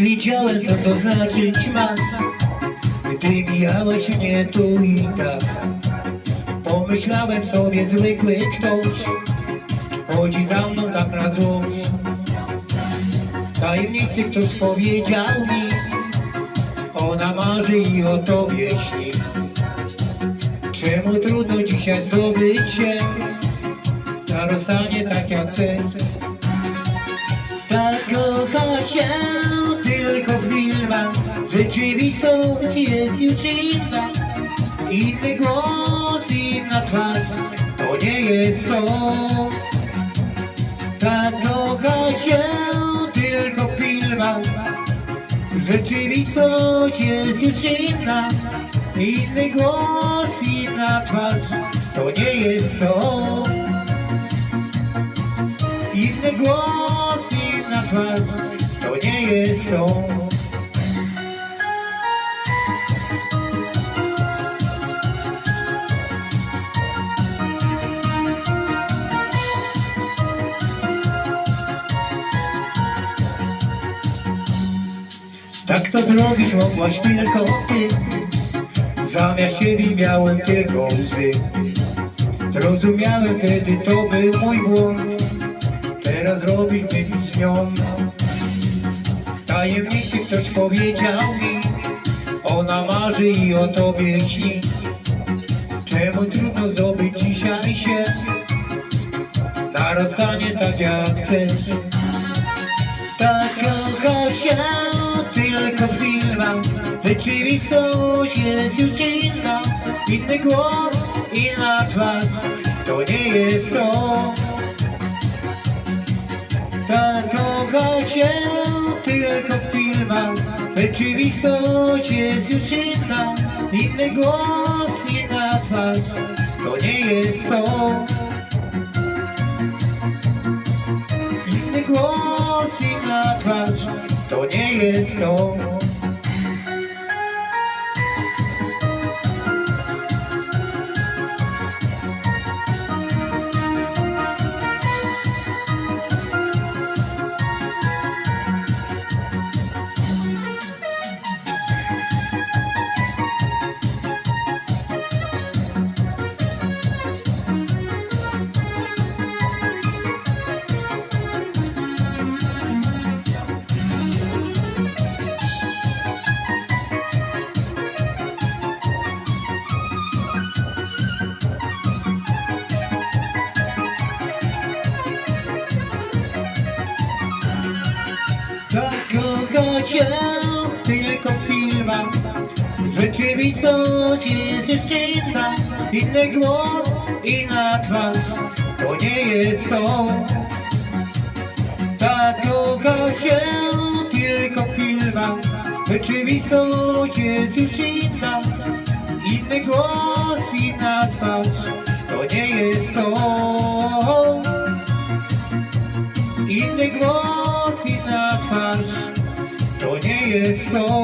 wiedziałem co to znaczyć ma Gdy mijałaś mnie tu i tak Pomyślałem sobie zwykły ktoś Chodzi za mną tak na złość Tajemnicy ktoś powiedział mi Ona marzy i o tobie śni Czemu trudno dzisiaj zdobyć się Na rozstanie tak jak chcę Tak kocha się Rzeczywistość jest już inna Inny głos, inna twarz To nie jest to. Tak kocha się tylko filmach Rzeczywistość jest już inna Inny głos, inna twarz To nie jest to. Inny głos, inna twarz To nie jest to Tak to zrobić mogłaś tylko ty. Zamiast ciebie miałem tylko łzy Zrozumiałem wtedy to był mój błąd. Teraz robić być z nią. Tajemniczy ktoś powiedział mi. Ona marzy i o tobie śni. Czemu trudno zdobyć dzisiaj się? Na rozstanie tak jak chcesz tak kocha się tylko w filmach. Rzeczywistość jest już inna. Inny głos, inna twarz. To nie jest to. Tak kocha się tylko w filmach. Rzeczywistość jest już inna. Inny głos, inna twarz. To nie jest to. Inny głos, To się tylko w filmach Rzeczywistość jest jeszcze inna Inny głos, inna twarz To nie jest to. Tak kocha się tylko w filmach Rzeczywistość jest już inna Inny głos, inna twarz To nie jest to so